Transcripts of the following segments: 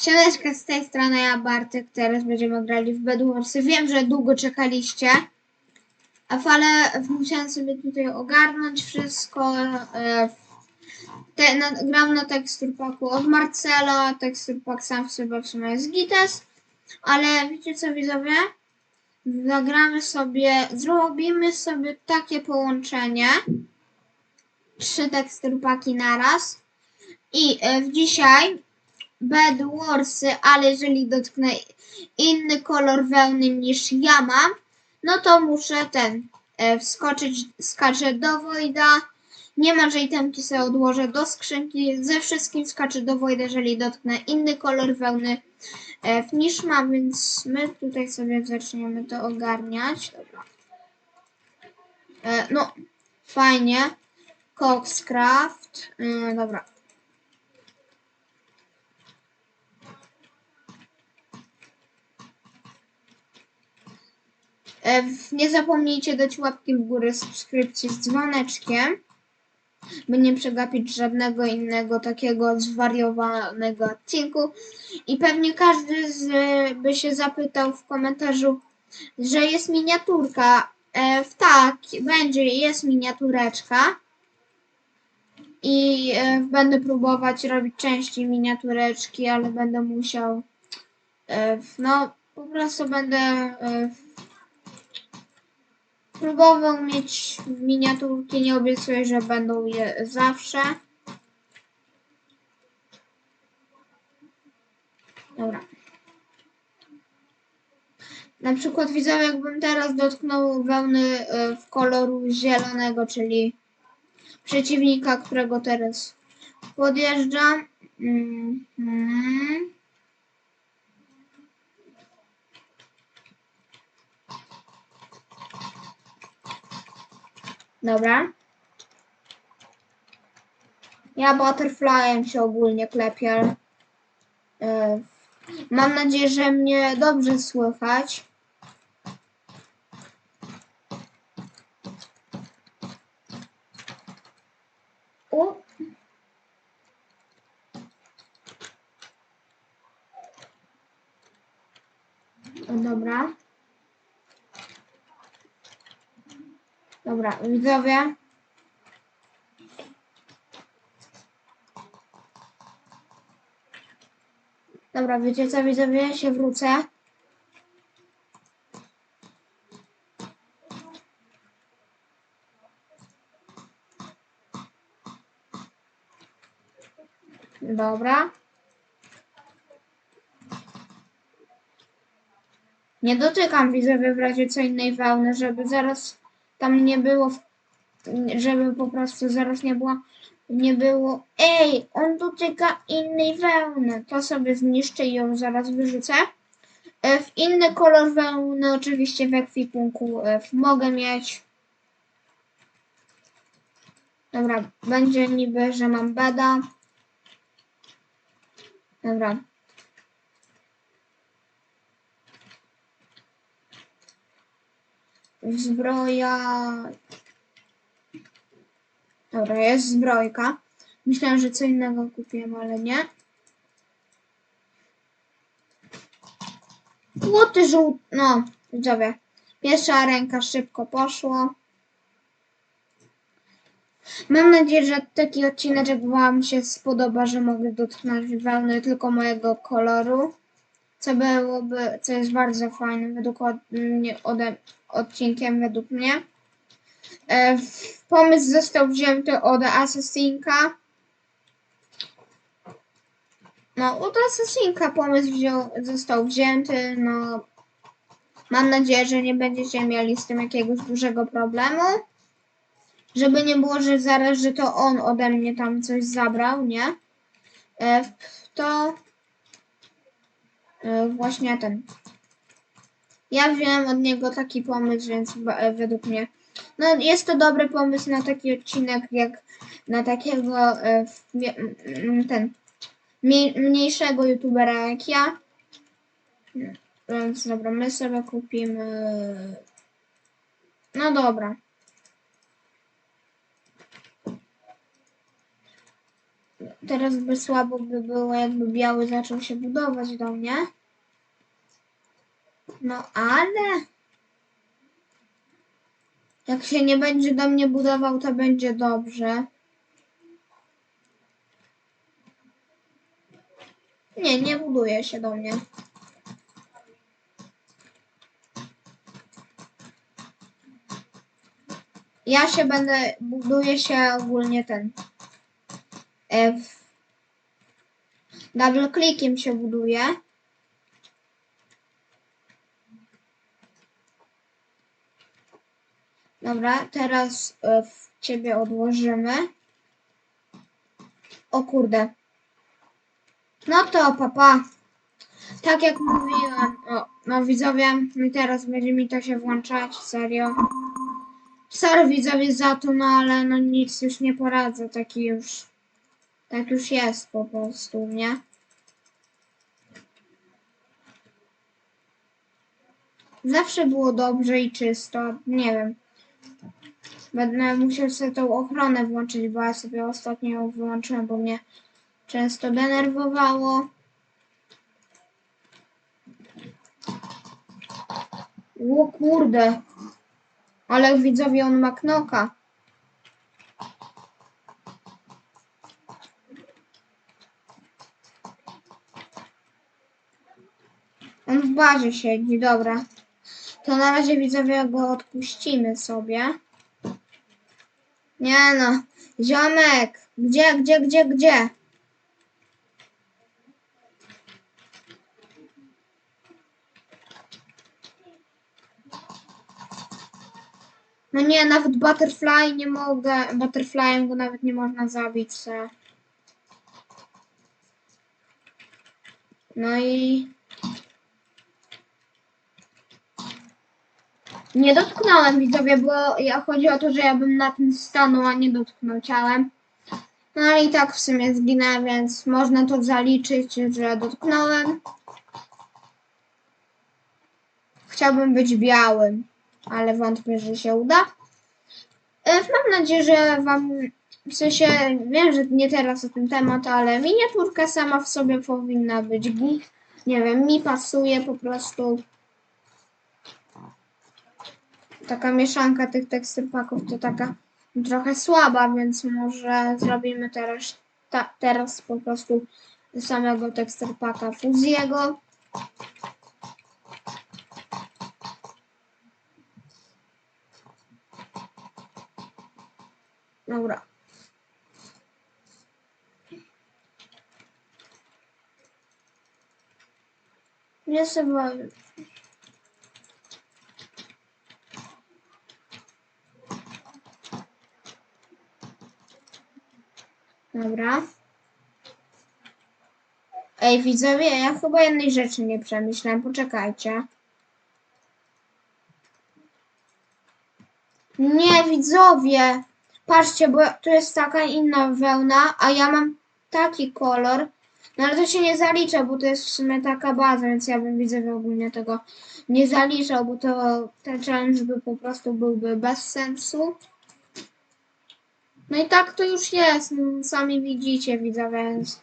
Siemeczka z tej strony ja Bartek, teraz będziemy grali w Bedwarsy. Wiem, że długo czekaliście, ale musiałem sobie tutaj ogarnąć wszystko. e, Te, na, gram na teksturpaku od Marcela, teksturpak sam w sobie w sumie jest Gites, ale wiecie co widzowie? Zagramy sobie, zrobimy sobie takie połączenie. Trzy teksturpaki naraz. I e, w dzisiaj Bedwarsy, ale jeżeli dotknę inny kolor wełny niż ja mam, no to muszę ten e, wskoczyć, skaczę do Wojda. Nie ma, że itemki sobie odłożę do skrzynki. Ze wszystkim skaczę do Wojda, jeżeli dotknę inny kolor wełny e, niż mam, więc my tutaj sobie zaczniemy to ogarniać. Dobra. E, no, fajnie. Coxcraft. E, dobra. Nie zapomnijcie dać łapki w górę, subskrypcji z dzwoneczkiem, by nie przegapić żadnego innego takiego zwariowanego odcinku. I pewnie każdy z, by się zapytał w komentarzu, że jest miniaturka. E, tak, będzie, jest miniatureczka. I e, będę próbować robić częściej miniatureczki, ale będę musiał. E, no, po prostu będę e, próbował mieć miniaturki. Nie obiecuję, że będą je zawsze. Dobra. Na przykład widzę, jakbym teraz dotknął wełny e, w koloru zielonego, czyli przeciwnika, którego teraz podjeżdżam. Mhm. Dobra. Ja butterflyem się ogólnie klepię. e, Mam nadzieję, że mnie dobrze słychać. U. Dobra. Dobra, widzowie. Dobra, wiecie co, widzowie, się wrócę. Dobra. Nie dotykam widzowie w razie co innej wełny, żeby zaraz tam nie było, żeby po prostu zaraz nie było, nie było, ej, on dotyka innej wełny, to sobie zniszczę i ją zaraz wyrzucę. E, W inny kolor wełny oczywiście w ekwipunku e, mogę mieć. Dobra, będzie niby, że mam beda. Dobra. Zbroja. Dobra, jest zbrojka. Myślałem, że co innego kupiłem, ale nie. Łoty żółt... No, widzowie. Pierwsza ręka szybko poszło. Mam nadzieję, że taki odcinek Wam się spodoba, że mogę dotknąć wełny tylko mojego koloru. Co byłoby, co jest bardzo fajnym według od, ode, odcinkiem według mnie. E, pomysł został wzięty od Assassinka. No, od Assassinka pomysł wziął, został wzięty. No, mam nadzieję, że nie będziecie mieli z tym jakiegoś dużego problemu. Żeby nie było, że zaraz, że to on ode mnie tam coś zabrał, nie? E, to właśnie ten. Ja wziąłem od niego taki pomysł, więc e, według mnie no jest to dobry pomysł na taki odcinek, jak na takiego e, ten mniej- mniejszego youtubera jak ja. Więc dobra, my sobie kupimy. No dobra. Teraz by słabo by było, jakby biały zaczął się budować do mnie. No ale jak się nie będzie do mnie budował, to będzie dobrze. Nie, nie buduje się do mnie. Ja się będę, buduje się ogólnie ten. E, w, double clickiem się buduje. Dobra, teraz e, w ciebie odłożymy. O kurde. No to papa. Tak jak mówiłem, o, no widzowie, teraz będzie mi to się włączać, serio. Sorry widzowie za to, no ale no nic już nie poradzę, taki już, tak już jest po prostu, nie? Zawsze było dobrze i czysto, nie wiem. Będę musiał sobie tą ochronę włączyć, bo ja sobie ostatnio ją wyłączyłem, bo mnie często denerwowało. O kurde. Ale widzowie on ma knoka. On w bazie siedzi, dobra. To na razie widzowie go odpuścimy sobie. Nie no, ziomek, gdzie, gdzie, gdzie, gdzie? No nie, nawet Butterfly nie mogę, Butterflyem go nawet nie można zabić se. No i... Nie dotknąłem widzowie, bo ja chodzi o to, że ja bym na tym stanął, a nie dotknął ciałem. No i tak w sumie zginę, więc można to zaliczyć, że dotknąłem. Chciałbym być białym, ale wątpię, że się uda. E, Mam nadzieję, że Wam, w sensie, wiem, że nie teraz o tym temat, ale miniaturka sama w sobie powinna być git. Nie wiem, mi pasuje po prostu. Taka mieszanka tych tekstur paków to taka trochę słaba, więc może zrobimy teraz, ta, teraz po prostu samego tekstur fuzjego. Dobra. Nie sobie. Dobra. Ej, widzowie, ja chyba jednej rzeczy nie przemyślałem. Poczekajcie. Nie, widzowie. Patrzcie, bo tu jest taka inna wełna, a ja mam taki kolor. No ale to się nie zalicza, bo to jest w sumie taka baza, więc ja bym widzowie ogólnie tego nie zaliczał, bo to ten challenge by po prostu byłby bez sensu. No i tak to już jest, no, sami widzicie widzowie, więc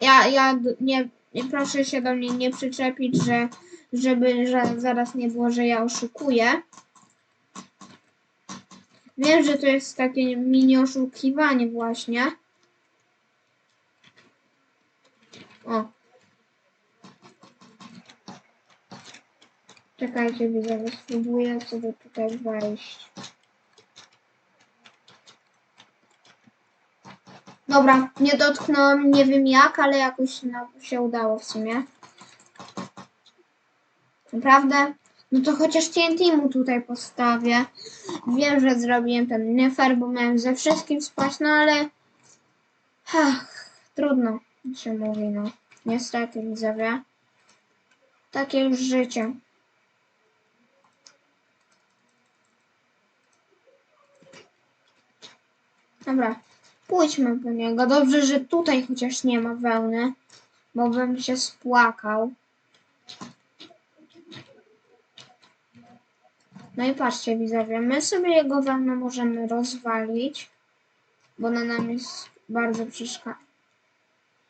ja, ja nie, proszę się do mnie nie przyczepić, że żeby że zaraz nie było, że ja oszukuję. Wiem, że to jest takie mini oszukiwanie właśnie. O. Czekajcie, widzowie, spróbuję sobie tutaj wejść. Dobra, nie dotknąłem, nie wiem jak, ale jakoś no, się udało w sumie. Naprawdę? No to chociaż TNT mu tutaj postawię. Wiem, że zrobiłem ten nie fair, bo miałem ze wszystkim spać, no ale... Ach, trudno się mówi, no. Niestety, widzowie. Takie już życie. Dobra, pójdźmy po niego. Dobrze, że tutaj chociaż nie ma wełny, bo bym się spłakał. No i patrzcie widzowie, my sobie jego wełnę możemy rozwalić, bo ona nam jest bardzo przeszkadza.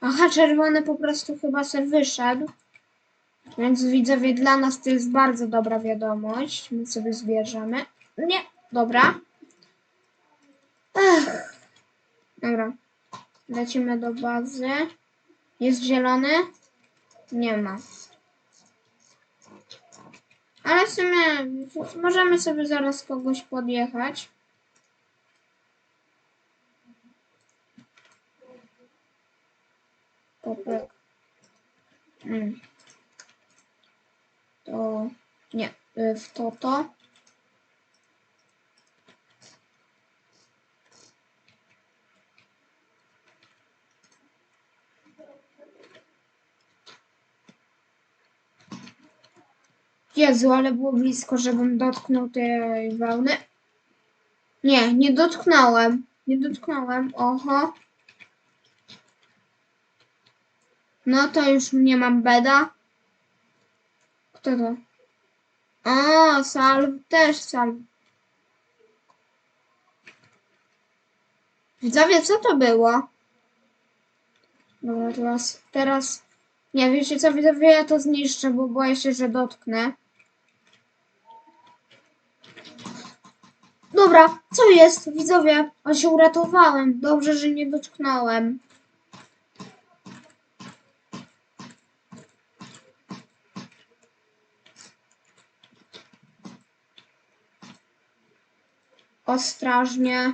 Aha, czerwony po prostu chyba se wyszedł. Więc widzowie, dla nas to jest bardzo dobra wiadomość. My sobie zbierzemy. Nie, dobra. Ech. Dobra. Lecimy do bazy. Jest zielony? Nie ma. Ale w sumie możemy sobie zaraz kogoś podjechać. Popek. Mm. To nie, y, w to to. Jezu, ale było blisko, żebym dotknął tej wełny. Nie, nie dotknąłem. Nie dotknąłem. Oho. No to już nie mam beda. Kto to? O, salw, też salw. Widzowie, co to było? Dobra, teraz, teraz, nie wiecie co, widzowie, ja to zniszczę, bo boję się, że dotknę. Dobra, co jest, widzowie? O, się uratowałem. Dobrze, że nie dotknąłem. Ostrożnie.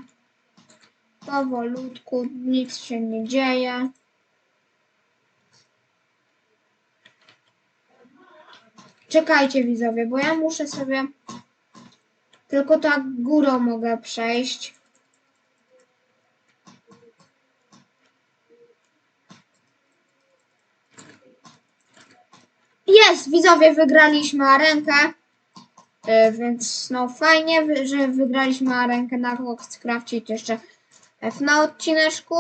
Powolutku, nic się nie dzieje. Czekajcie widzowie, bo ja muszę sobie tylko tak górą mogę przejść. Jest, widzowie, wygraliśmy arenkę. E, Więc no fajnie, że wygraliśmy arenkę na to jeszcze F na odcineczku.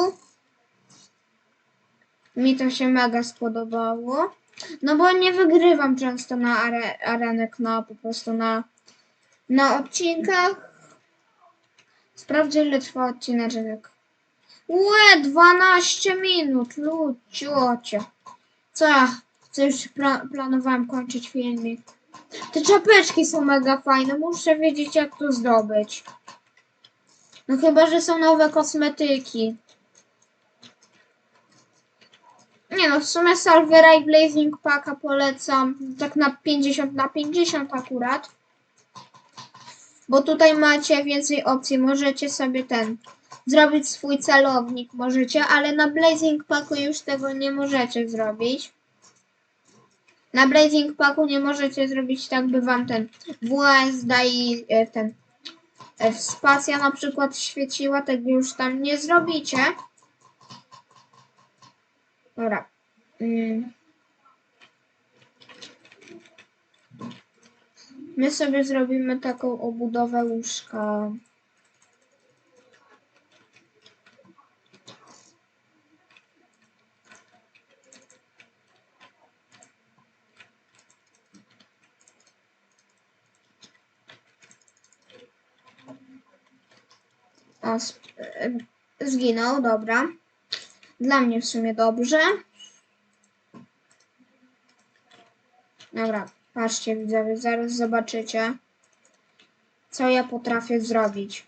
Mi to się mega spodobało. No bo nie wygrywam często na are, arenek, na po prostu na, na odcinkach. Sprawdzę ile trwa odcineczek. Łe, 12 minut, luciocie. Co ja, co już pla- planowałem kończyć filmik. Te czapeczki są mega fajne, muszę wiedzieć jak to zdobyć. No chyba, że są nowe kosmetyki. Nie no, w sumie Salvera i Blazing Packa polecam tak na 50 na 50 akurat. Bo tutaj macie więcej opcji. Możecie sobie ten zrobić swój celownik, możecie, ale na Blazing Packu już tego nie możecie zrobić. Na Blazing Packu nie możecie zrobić tak, by wam ten WS daje ten e, spacja na przykład świeciła, tego już tam nie zrobicie. Dobra. Mm. My sobie zrobimy taką obudowę łóżka. O, e, zginął, dobra. Dla mnie w sumie dobrze. Dobra, patrzcie widzowie, zaraz zobaczycie, co ja potrafię zrobić.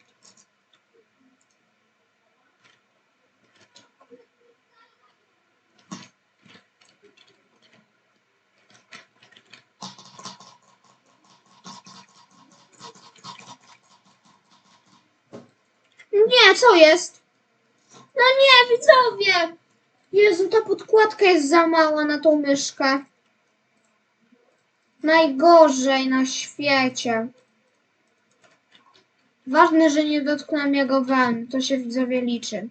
Nie, co jest? No nie, widzowie! Jezu, ta podkładka jest za mała na tą myszkę. Najgorzej na świecie. Ważne, że nie dotknąłem jego wen. To się widzowie liczy.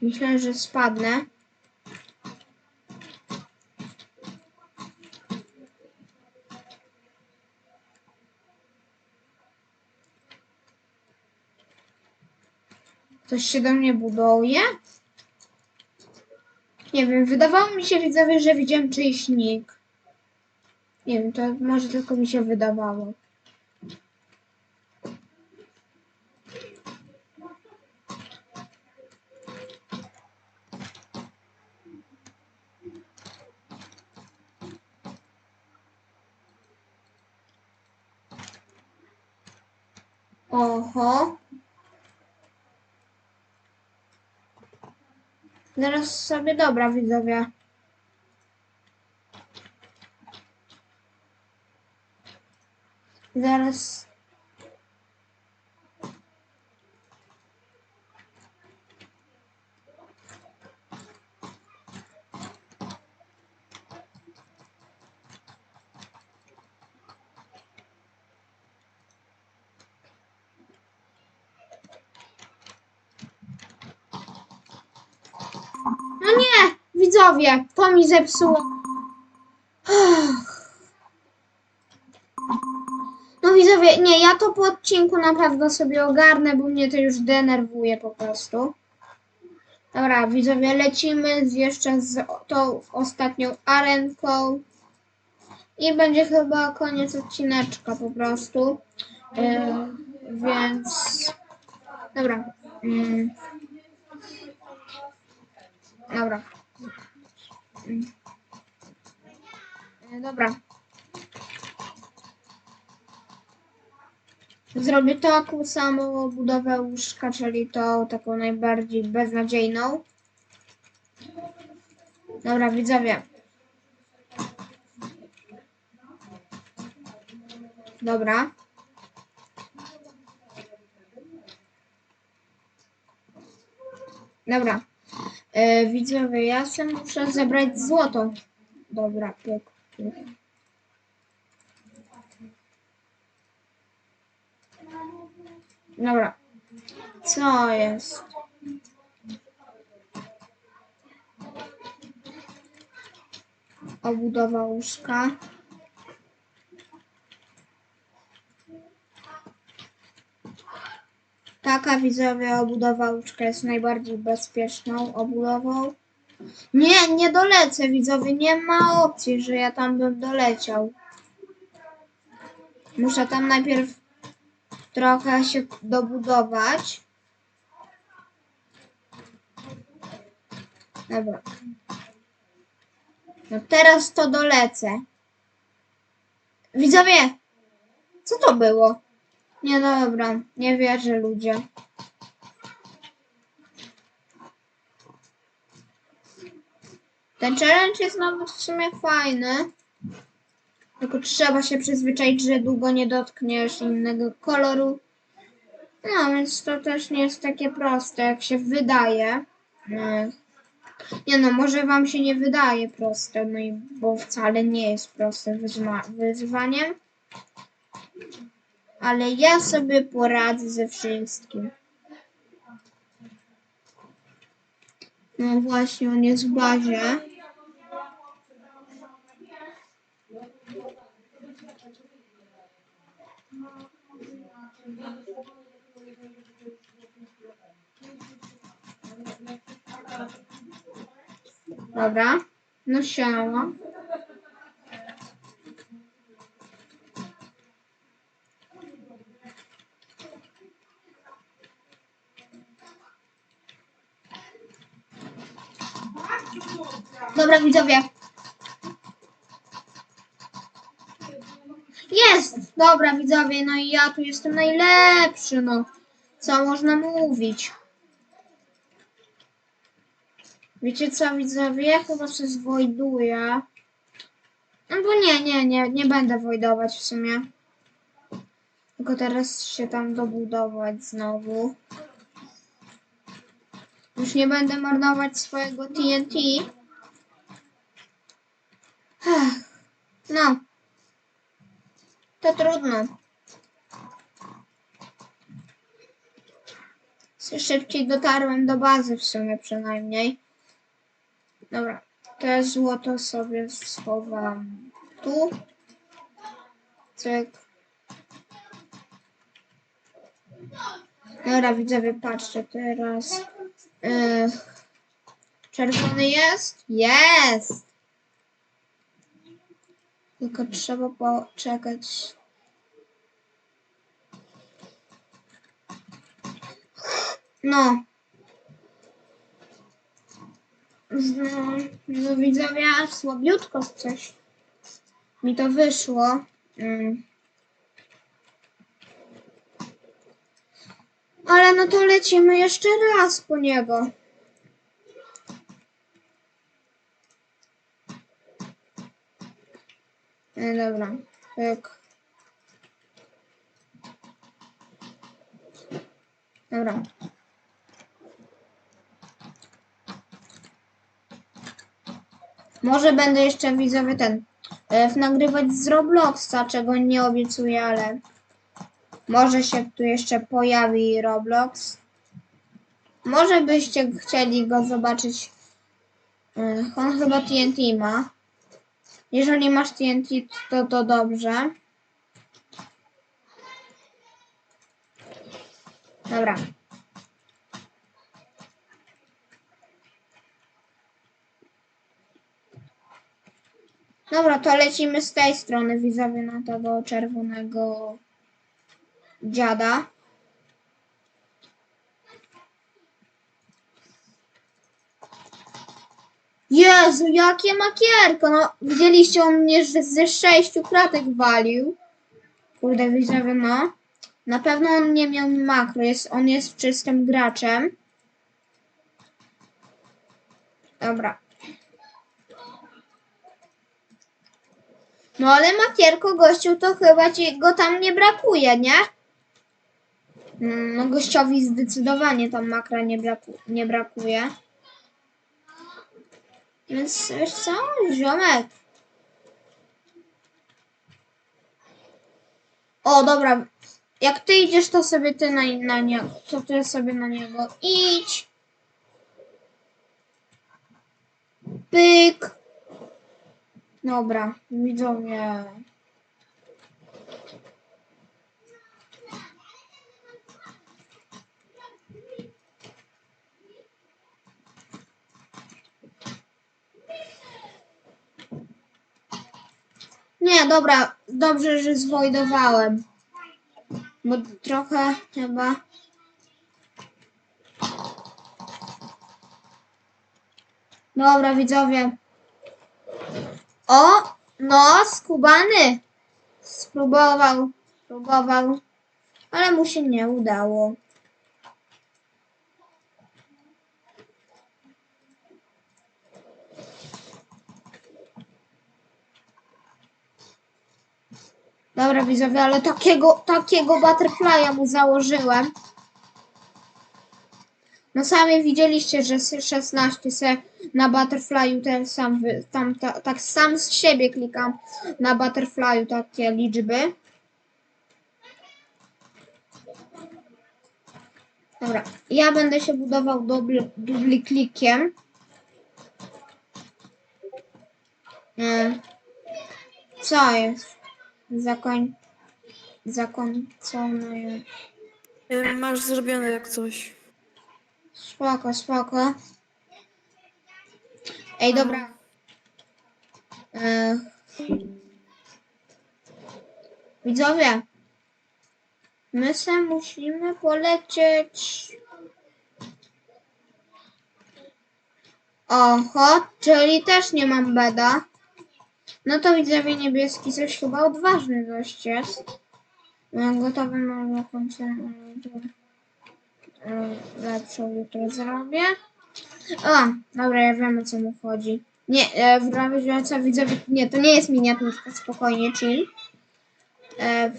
Myślę, że spadnę. Ktoś się do mnie buduje? Nie wiem, wydawało mi się widzowie, że widziałem czyjś nick. Nie wiem, to może tylko mi się wydawało. Oho. Zaraz sobie dobra widzowie. Zaraz. No nie, widzowie, to mi zepsuło. No widzowie, nie, ja to po odcinku naprawdę sobie ogarnę, bo mnie to już denerwuje po prostu. Dobra, widzowie, lecimy jeszcze z tą ostatnią arenką. I będzie chyba koniec odcineczka po prostu. Yy, więc... Dobra. Mm. Dobra. Mm. E, Dobra. Zrobię taką samą budowę łóżka, czyli tą taką najbardziej beznadziejną. Dobra, widzowie. Dobra. Dobra. E, widzowie, ja sobie muszę zebrać złoto. Dobra, pyk, pyk. Dobra. Co jest? Obudowa łóżka. Taka widzowie obudowa łóżka jest najbardziej bezpieczną obudową. Nie, nie dolecę widzowie, nie ma opcji, że ja tam bym doleciał. Muszę tam najpierw trochę się dobudować. Dobra. No teraz to dolecę. Widzowie! Co to było? Nie dobra, nie wierzę ludzie. Ten challenge jest nawet w sumie fajny. Tylko trzeba się przyzwyczaić, że długo nie dotkniesz innego koloru. No, więc to też nie jest takie proste, jak się wydaje. Nie no, może wam się nie wydaje proste, no i bo wcale nie jest proste wyzwaniem. Ale ja sobie poradzę ze wszystkim. No właśnie, on jest w bazie. Dobra. No siema. Dobra widzowie. Jest! Dobra widzowie, no i ja tu jestem najlepszy, no. Co można mówić? Wiecie co widzowie, ja chyba się zwojduję. No bo nie, nie, nie, nie będę wojdować w sumie. Tylko teraz się tam dobudować znowu. Już nie będę marnować swojego TNT. No. To trudno. Szybciej dotarłem do bazy w sumie przynajmniej. Dobra, to złoto sobie schowam tu. Cyk. Dobra, widzowie, patrzcie teraz. Yy, czerwony jest? Jest! Tylko trzeba poczekać. No. No, no widzowie, słabiutko coś mi to wyszło. Mm. Ale no to lecimy jeszcze raz po niego. E, dobra, pyk. Dobra. Może będę jeszcze widzowie ten e, nagrywać z Robloxa, czego nie obiecuję, ale może się tu jeszcze pojawi Roblox. Może byście chcieli go zobaczyć. E, On chyba TNT ma. Jeżeli masz TNT, to to dobrze. Dobra. Dobra, to lecimy z tej strony, widzowie, na tego czerwonego dziada. Jezu, jakie makierko! No, widzieliście, on mnie ze sześciu kratek walił. Kurde, widzowie, no. Na pewno on nie miał makro, jest, on jest czystym graczem. Dobra. No ale makierko gościu to chyba ci go tam nie brakuje, nie? Mm, No gościowi zdecydowanie tam makra nie, braku, nie brakuje. Więc wiesz co, ziomek. O, dobra. Jak ty idziesz, to sobie ty na, na niego. To ty sobie na niego idź. Pyk. Dobra, widzowie. Nie, dobra, dobrze, że zwojdowałem. Bo trochę chyba. Dobra, widzowie. O, no, skubany. Spróbował, spróbował, ale mu się nie udało. Dobra, widzowie, ale takiego, takiego butterfly'a mu założyłem. No sami widzieliście, że z 16 se na butterfly'u ten sam, tam, ta, tak sam z siebie klikam na butterfly'u takie liczby. Dobra, ja będę się budował dubl, dubli klikiem. Mm. Co jest? Zakoń... Zakończone. Y, Masz zrobione jak coś. Spoko, spoko. Ej, dobra. E... Widzowie. My se musimy polecieć. Oho, czyli też nie mam beda. No to widzowie niebieski coś chyba odważny dość jest. No, gotowy mam jakąś e, tu, e, lepszą jutro zrobię. O, dobra, ja wiem o co mu chodzi. Nie, e, w co widzowie, nie, to nie jest miniaturka, spokojnie, chill. E,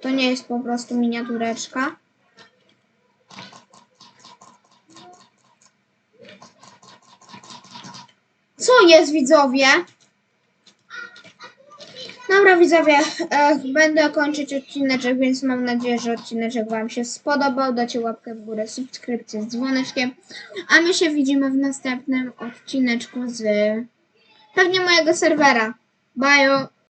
to nie jest po prostu miniatureczka. Co jest widzowie? Dobra widzowie, e, będę kończyć odcineczek, więc mam nadzieję, że odcineczek Wam się spodobał. Dacie łapkę w górę, subskrypcję z dzwoneczkiem. A my się widzimy w następnym odcineczku z pewnie mojego serwera. Bye!